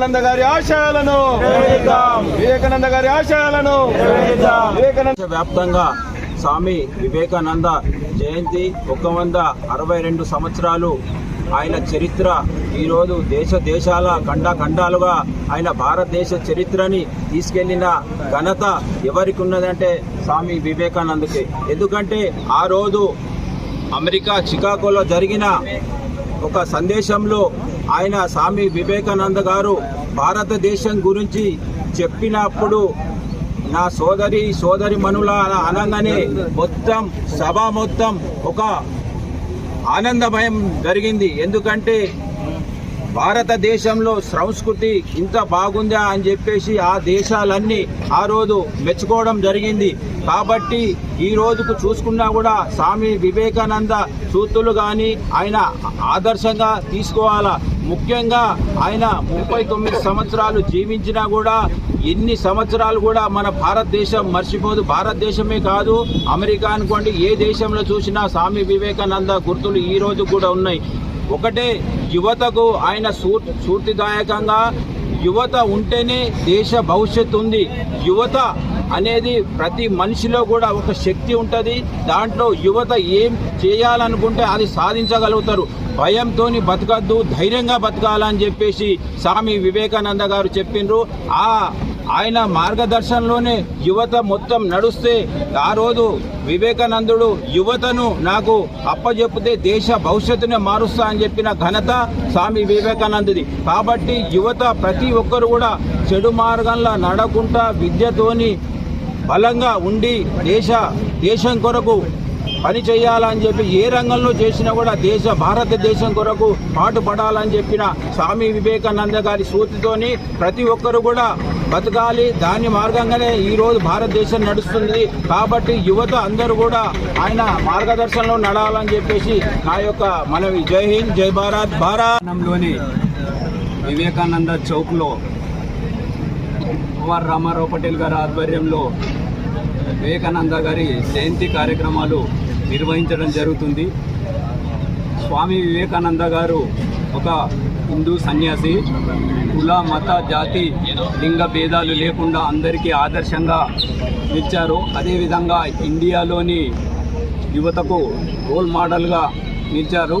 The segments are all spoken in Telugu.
వివేకానంద గారి ఆశయాలను వివేకానంద గారి ఆశయాలను వివేకానంద వ్యాప్తంగా స్వామి వివేకానంద జయంతి ఒక వంద అరవై రెండు సంవత్సరాలు ఆయన చరిత్ర. ఈరోజు దేశ దేశాల ఖండ ఖండాలుగా ఆయన భారతదేశ చరిత్రని తీసుకెళ్ళిన ఘనత ఎవరికి ఉన్నదంటే స్వామి వివేకానందకి. ఎందుకంటే ఆ రోజు అమెరికా చికాగోలో జరిగిన ఒక సందేశంలో ఆయన స్వామి వివేకానంద గారు భారతదేశం గురించి చెప్పినప్పుడు నా సోదరి సోదరి మనుల అనగానే మొత్తం సభ మొత్తం ఒక ఆనందమయం జరిగింది. ఎందుకంటే భారతదేశంలో సంస్కృతి ఇంత బాగుందా అని చెప్పేసి ఆ దేశాలన్నీ ఆ రోజు మెచ్చుకోవడం జరిగింది. కాబట్టి ఈ రోజుకు చూసుకున్నా కూడా స్వామి వివేకానంద సూతులు కానీ ఆయన ఆదర్శంగా తీసుకోవాలా? ముఖ్యంగా ఆయన ముప్పై తొమ్మిది సంవత్సరాలు జీవించినా కూడా ఎన్ని సంవత్సరాలు కూడా మన భారతదేశం మర్చిపోదు. భారతదేశమే కాదు అమెరికా అనుకోండి ఏ దేశంలో చూసినా స్వామి వివేకానంద గుర్తులు ఈ రోజు కూడా ఉన్నాయి. ఒకటే యువతకు ఆయన సూ స్ఫూర్తిదాయకంగా యువత ఉంటేనే దేశ భవిష్యత్తు ఉంది. యువత అనేది ప్రతి మనిషిలో కూడా ఒక శక్తి ఉంటుంది. దాంట్లో యువత ఏం చేయాలనుకుంటే అది సాధించగలుగుతారు. భయంతోని బతకద్దు ధైర్యంగా బతకాలని చెప్పేసి స్వామి వివేకానంద గారు చెప్పిండ్రు. ఆ ఆయన మార్గదర్శనంలోనే యువత మొత్తం నడుస్తే ఆ రోజు వివేకానందుడు యువతను నాకు అప్పచెప్పితే దేశ భవిష్యత్తునే మారుస్తా అని చెప్పిన ఘనత స్వామి వివేకానందుది. కాబట్టి యువత ప్రతి ఒక్కరు కూడా చెడు మార్గంలో నడకుండా విద్యతోని బలంగా ఉండి దేశ దేశం కొరకు పని చేయాలని చెప్పి ఏ రంగంలో చేసినా కూడా దేశ భారతదేశం కొరకు పాటుపడాలని చెప్పిన స్వామి వివేకానంద గారి స్ఫూర్తితోని ప్రతి ఒక్కరు కూడా బతకాలి. దాని మార్గంగానే ఈ రోజు భారతదేశం నడుస్తుంది. కాబట్టి యువత అందరూ కూడా ఆయన మార్గదర్శనంలో నడాలని చెప్పేసి నా యొక్క మనవి. జై హింద్ జై భారత్ భారతంలోని వివేకానంద చౌక్లో కుమార్ రామారావు పటేల్ గారి ఆధ్వర్యంలో వివేకానంద గారి జయంతి కార్యక్రమాలు నిర్వహించడం జరుగుతుంది. స్వామి వివేకానంద గారు ఒక హిందూ సన్యాసి. కుల మత జాతి లింగ భేదాలు లేకుండా అందరికీ ఆదర్శంగా నిలిచారు. అదేవిధంగా ఇండియాలోని యువతకు రోల్ మోడల్గా నిలిచారు.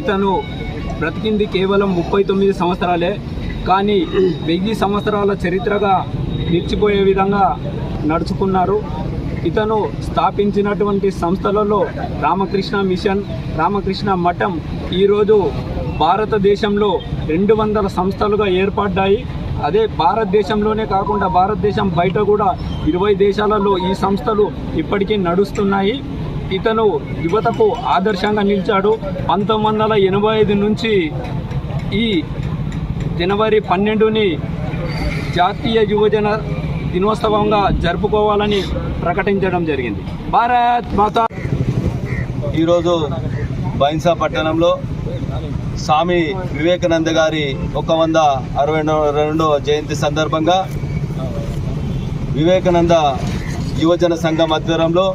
ఇతను బ్రతికింది కేవలం ముప్పై తొమ్మిది సంవత్సరాలే. కానీ వెయ్యి సంవత్సరాల చరిత్రగా నిలిచిపోయే విధంగా నడుచుకున్నారు. ఇతను స్థాపించినటువంటి సంస్థలలో రామకృష్ణ మిషన్ రామకృష్ణ మఠం ఈరోజు భారతదేశంలో రెండు వందల సంస్థలుగా ఏర్పడ్డాయి. అదే భారతదేశంలోనే కాకుండా భారతదేశం బయట కూడా ఇరవై దేశాలలో ఈ సంస్థలు ఇప్పటికీ నడుస్తున్నాయి. ఇతను యువతకు ఆదర్శంగా నిలిచాడు. పంతొమ్మిది వందల ఎనభై ఐదు నుంచి ఈ జనవరి పన్నెండుని జాతీయ యువజన దినోత్సవంగా జరుపుకోవాలని ప్రకటించడం జరిగింది. భారత్ మాత ఈరోజు బైన్సా పట్టణంలో స్వామి వివేకానంద గారి ఒక వంద అరవై రెండవ జయంతి సందర్భంగా వివేకానంద యువజన సంఘం ఆధ్వర్యంలో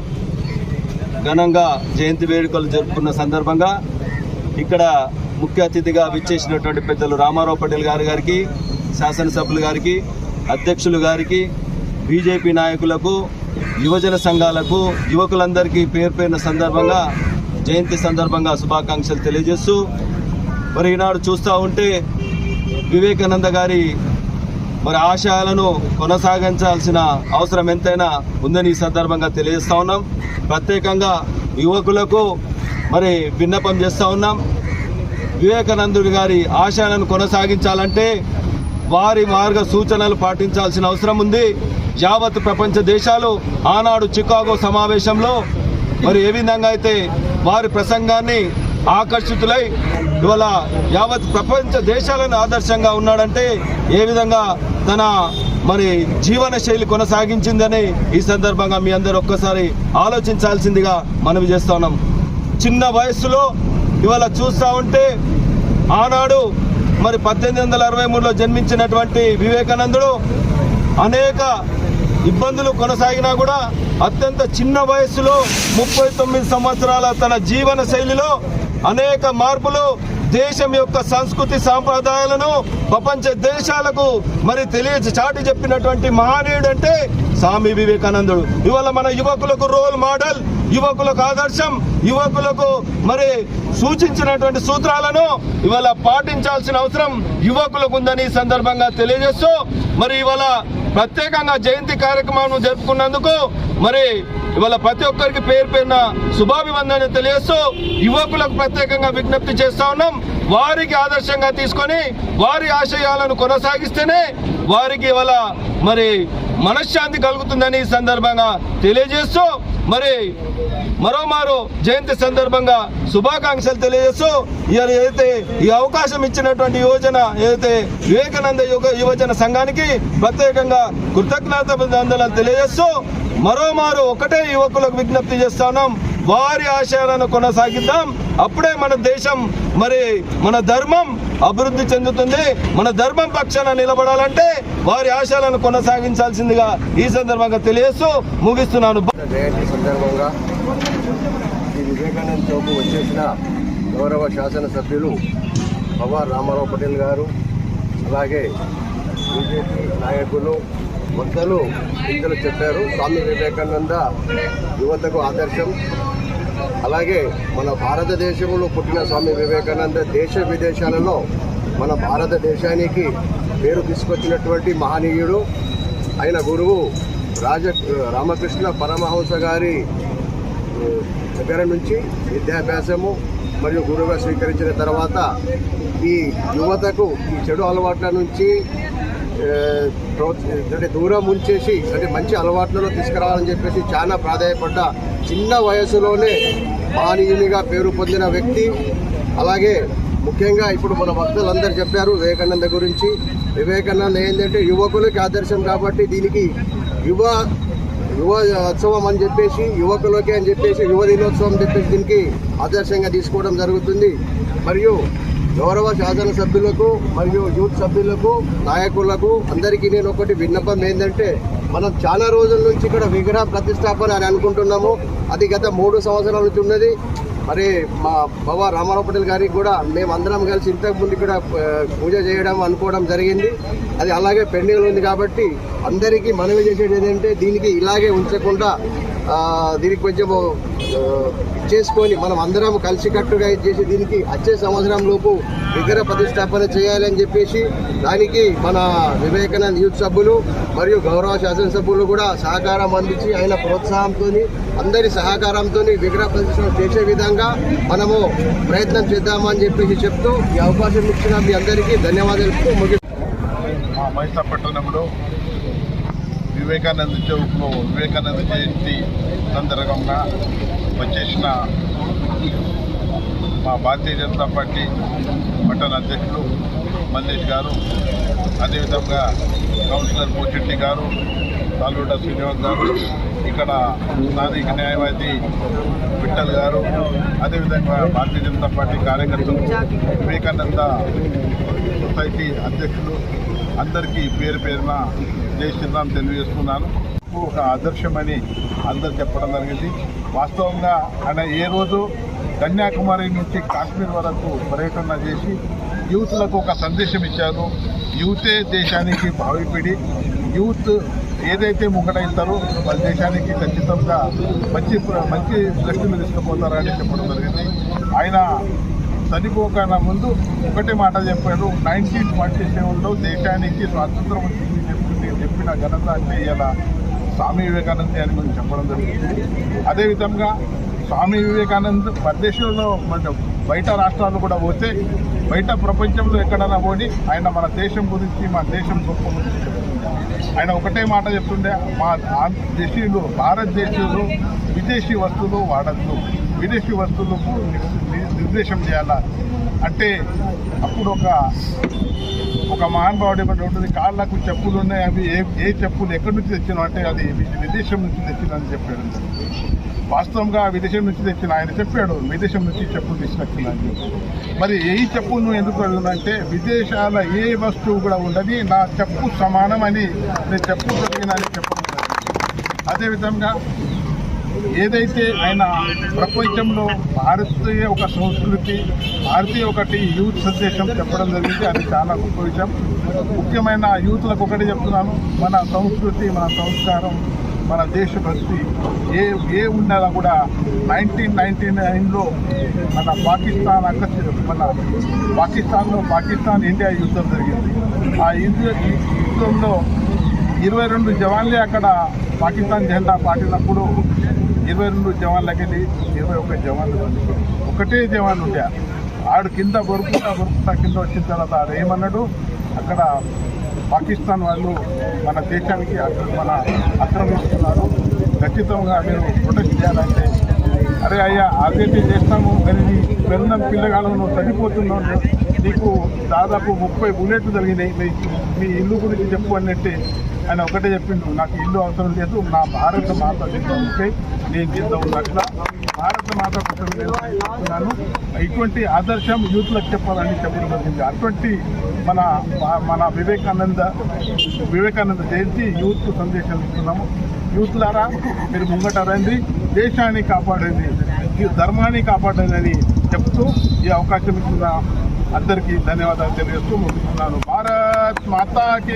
ఘనంగా జయంతి వేడుకలు జరుపుకున్న సందర్భంగా ఇక్కడ ముఖ్య అతిథిగా విచ్చేసినటువంటి పెద్దలు రామారావు పటేల్ గారి గారికి శాసనసభ్యులు గారికి అధ్యక్షులు గారికి బీజేపీ నాయకులకు యువజన సంఘాలకు యువకులందరికీ పేరు పేరిన సందర్భంగా జయంతి సందర్భంగా శుభాకాంక్షలు తెలియజేస్తూ మరి ఈనాడు చూస్తూ ఉంటే వివేకానంద గారి మరి ఆశయాలను కొనసాగించాల్సిన అవసరం ఎంతైనా ఉందని ఈ సందర్భంగా తెలియజేస్తూ ఉన్నాం. ప్రత్యేకంగా యువకులకు మరి విన్నపం చేస్తూ ఉన్నాం. వివేకానందుడి గారి ఆశయాలను కొనసాగించాలంటే వారి మార్గ సూచనలు పాటించాల్సిన అవసరం ఉంది. యావత్ ప్రపంచ దేశాలు ఆనాడు చికాగో సమావేశంలో మరి ఏ విధంగా అయితే వారి ప్రసంగాన్ని ఆకర్షితులై ఇవాళ యావత్ ప్రపంచ దేశాలను ఆదర్శంగా ఉన్నాడంటే ఏ విధంగా తన మరి జీవన శైలి కొనసాగించిందని ఈ సందర్భంగా మీ అందరు ఒక్కసారి ఆలోచించాల్సిందిగా మనవి చేస్తా ఉన్నాం. చిన్న వయస్సులో ఇవాళ చూస్తూ ఉంటే ఆనాడు మరి పద్దెనిమిది వందల అరవై మూడులో జన్మించినటువంటి వివేకానందుడు అనేక ఇబ్బందులు కొనసాగినా కూడా అత్యంత చిన్న వయస్సులో ముప్పై తొమ్మిది సంవత్సరాల తన జీవన శైలిలో అనేక మార్పులు దేశం యొక్క సంస్కృతి సాంప్రదాయాలను ప్రపంచ దేశాలకు మరి తెలియ చాటి చెప్పినటువంటి మహనీయుడు అంటే స్వామి వివేకానందుడు. ఇవాళ మన యువకులకు రోల్ మోడల్ యువకులకు ఆదర్శం యువకులకు మరి సూచించినటువంటి సూత్రాలను ఇవాళ పాటించాల్సిన అవసరం యువకులకు ఉందని సందర్భంగా తెలియజేస్తూ మరి ఇవాళ ప్రత్యేకంగా జయంతి కార్యక్రమం జరుపుకున్నందుకు మరి ఇవాళ ప్రతి ఒక్కరికి పేరు పేరున శుభాభివందన తెలియజేస్తూ యువకులకు ప్రత్యేకంగా విజ్ఞప్తి చేస్తా ఉన్నాం. వారికి ఆదర్శంగా తీసుకొని వారి ఆశయాలను కొనసాగిస్తేనే వారికి ఇవాళ మరి మనశ్శాంతి కలుగుతుందని ఈ సందర్భంగా తెలియజేస్తూ మరి మరోమారు జయంతి సందర్భంగా శుభాకాంక్షలు తెలియజేస్తూ ఇవాళ ఏదైతే ఈ అవకాశం ఇచ్చినటువంటి యువజన ఏదైతే వివేకానంద యువ యువజన సంఘానికి ప్రత్యేకంగా కృతజ్ఞత తెలియజేస్తూ మరోమారు ఒకటే యువకులకు విజ్ఞప్తి చేస్తున్నాం. వారి ఆశయాలను కొనసాగిద్దాం. అప్పుడే మన దేశం మరి మన ధర్మం అభివృద్ధి చెందుతుంది. మన ధర్మం పక్షాన నిలబడాలంటే వారి ఆశయాలను కొనసాగించాల్సిందిగా ఈ సందర్భంగా తెలియజేస్తూ ముగిస్తున్నాను. సందర్భంగా ఈ వివేకానంద వచ్చేసిన గౌరవ శాసనసభ్యులు పవార్ రామారావు పటేల్ గారు అలాగే బీజేపీ నాయకులు వక్తలు ఇద్దరు చెప్పారు. స్వామి వివేకానంద యువతకు ఆదర్శం. అలాగే మన భారతదేశంలో పుట్టిన స్వామి వివేకానంద దేశ విదేశాలలో మన భారతదేశానికి పేరు తీసుకొచ్చినటువంటి మహనీయుడు. ఆయన గురువు రాజ రామకృష్ణ పరమహంస గారి దగ్గర నుంచి విద్యాభ్యాసము మరియు గురువుగా స్వీకరించిన తర్వాత ఈ యువతకు ఈ చెడు అలవాట్ల నుంచి అంటే దూరం ఉంచేసి అంటే మంచి అలవాట్లలో తీసుకురావాలని చెప్పేసి చాలా ప్రాధాయపడ్డ చిన్న వయసులోనే పానీయునిగా పేరు పొందిన వ్యక్తి. అలాగే ముఖ్యంగా ఇప్పుడు మన భక్తులందరూ చెప్పారు వివేకానంద గురించి. వివేకానంద ఏంటంటే యువకులకి ఆదర్శం కాబట్టి దీనికి యువ యువ ఉత్సవం అని చెప్పేసి యువకులకే అని చెప్పేసి యువ దినోత్సవం చెప్పేసి దీనికి ఆదర్శంగా తీసుకోవడం జరుగుతుంది. మరియు గౌరవ శాసనసభ్యులకు మరియు యూత్ సభ్యులకు నాయకులకు అందరికీ నేను ఒకటి విన్నపం ఏంటంటే మనం చాలా రోజుల నుంచి ఇక్కడ విగ్రహ ప్రతిష్టాపన అని అనుకుంటున్నాము. అది గత మూడు సంవత్సరాల నుంచి ఉన్నది. మరి మా బాబా రామారావు పటేల్ గారికి కూడా మేము అందరం కలిసి ఇంతకుముందు ఇక్కడ పూజ చేయడం అనుకోవడం జరిగింది. అది అలాగే పెండింగ్లో ఉంది కాబట్టి అందరికీ మనవి చేసేది ఏంటంటే దీనికి ఇలాగే ఉంచకుండా దీనికి కొంచెం చేసుకొని మనం అందరం కలిసికట్టుగా చేసి దీనికి వచ్చే సంవత్సరం లోపు విగ్రహ ప్రతిష్టాపన చేయాలని చెప్పేసి దానికి మన వివేకానంద యూత్ సభ్యులు మరియు గౌరవ శాసనసభ్యులు కూడా సహకారం అందించి ఆయన ప్రోత్సాహంతో అందరి సహకారంతో విగ్రహ ప్రతిష్ట చేసే విధంగా మనము ప్రయత్నం చేద్దామని చెప్పేసి చెప్తూ ఈ అవకాశం ఇచ్చిన మీ అందరికీ ధన్యవాదాలు. ముగి మైసా పట్టణంలో వివేకానంద చౌక్లో వివేకానంద జయంతి సందర్భంగా వచ్చేసిన మా భారతీయ జనతా పార్టీ పట్టణ అధ్యక్షులు మల్లేష్ గారు అదేవిధంగా కౌన్సిలర్ పోచెట్టి గారు తాలూట శ్రీనివాస్ గారు ఇక్కడ స్థానిక న్యాయవాది విఠల్ గారు అదేవిధంగా భారతీయ జనతా పార్టీ కార్యకర్తలు వివేకానంద సొసైటీ అధ్యక్షులు అందరికీ పేరు పేరున జై శ్రీరామ్ తెలియజేస్తున్నాను. ఒక ఆదర్శమని అందరు చెప్పడం జరిగింది. వాస్తవంగా ఆయన ఏ రోజు కన్యాకుమారి నుంచి కాశ్మీర్ వరకు పర్యటన చేసి యూత్లకు ఒక సందేశం ఇచ్చారు. యూతే దేశానికి భావిపిడి యూత్ ఏదైతే ముంగడైతారో వాళ్ళ దేశానికి ఖచ్చితంగా మంచి మంచి దృష్టిని తీసుకుపోతారని చెప్పడం జరిగింది. ఆయన చనిపోకన ముందు ఒకటే మాట చెప్పాడు నైన్టీన్ ఫార్టీ సెవెన్లో దేశానికి స్వాతంత్రం వచ్చింది. చెప్పిన ఘనత అంటే ఇలా స్వామి వివేకానంద అని మనం చెప్పడం జరిగింది. అదేవిధంగా స్వామి వివేకానంద్ పరదేశంలో మన బయట రాష్ట్రాలు కూడా పోతే బయట ప్రపంచంలో ఎక్కడైనా పోని ఆయన మన దేశం గురించి మన దేశం గొప్ప గురించి ఆయన ఒకటే మాట చెప్తుండే మా దేశీయులు భారతదేశంలో విదేశీ వస్తువులు వాడద్దు. విదేశీ వస్తువులకు నిర్దేశం చేయాలా? అంటే అప్పుడు ఒక ఒక మహానుభావుడు ఏమంటే ఉంటుంది కాళ్ళకు చెప్పులు ఉన్నాయి అవి ఏ ఏ చెప్పులు ఎక్కడి నుంచి తెచ్చినా అంటే అది విదేశం నుంచి తెచ్చినని చెప్పాడు. వాస్తవంగా విదేశం నుంచి తెచ్చిన ఆయన చెప్పాడు విదేశం నుంచి చెప్పులు తీసుకొచ్చిందని మరి ఏ చెప్పు నువ్వు ఎందుకు అడుగుతుందంటే విదేశాల ఏ వస్తువు కూడా ఉండదు నా చెప్పు సమానం అని నేను చెప్పు కలిగిన చెప్పడం అదేవిధంగా ఏదైతే ఆయన ప్రపంచంలో భారతీయ ఒక సంస్కృతి భారతీయ ఒకటి యూత్ సందేశం చెప్పడం జరిగింది. అది చాలా గొప్ప విషయం. ముఖ్యమైన యూత్లకు ఒకటి చెప్తున్నాను. మన సంస్కృతి మన సంస్కారం మన దేశభక్తి ఏ ఏ ఉన్నదా కూడా నైన్టీన్ నైన్టీ నైన్లో మన పాకిస్తాన్ అక్క మన పాకిస్తాన్లో పాకిస్తాన్ ఇండియా యుద్ధం జరిగింది. ఆ యుద్ధ యుద్ధంలో ఇరవై రెండు జవాన్లే అక్కడ పాకిస్తాన్ జెండా పాటినప్పుడు ఇరవై రెండు జవాన్లకెళ్ళి ఇరవై ఒక జవాన్లు ఒకటే జవాన్ ఉండే. ఆడు కింద బొరుకుతా బొరుకుతా కింద వచ్చిన తర్వాత ఆడు ఏమన్నాడు? అక్కడ పాకిస్తాన్ వాళ్ళు మన దేశానికి అక్కడ మన ఆక్రమిస్తున్నారు. ఖచ్చితంగా మీరు ప్రొటెక్ట్ చేయాలంటే. అరే అయ్యా అదేంటి చేస్తాము? కానీ నీ పిల్లగాళ్ళు పిల్లగాలను నువ్వు చనిపోతున్నావు నీకు దాదాపు ముప్పై బుల్లెట్లు జరిగినాయి మీ ఇల్లు గురించి చెప్పు అన్నట్టే. ఆయన ఒకటే చెప్పిండు నాకు ఇల్లు అవసరం లేదు నా భారత మాత ఉంటే నేను జీతం ఉన్నట్ల భారత మాత కోసం చెప్తున్నాను. ఇటువంటి ఆదర్శం యూత్లకు చెప్పాలని చెప్పడం అటువంటి మన మన వివేకానంద వివేకానంద జయంతి యూత్ సందేశం ఇస్తున్నాము. యూత్లారా మీరు ముంగట రండి. దేశాన్ని కాపాడండి. ఈ ధర్మాన్ని కాపాడండి చెప్తూ ఈ అవకాశం ఇస్తున్న అందరికీ ధన్యవాదాలు తెలియజేస్తూ ముగిస్తున్నాను. భారత్ మాతాకి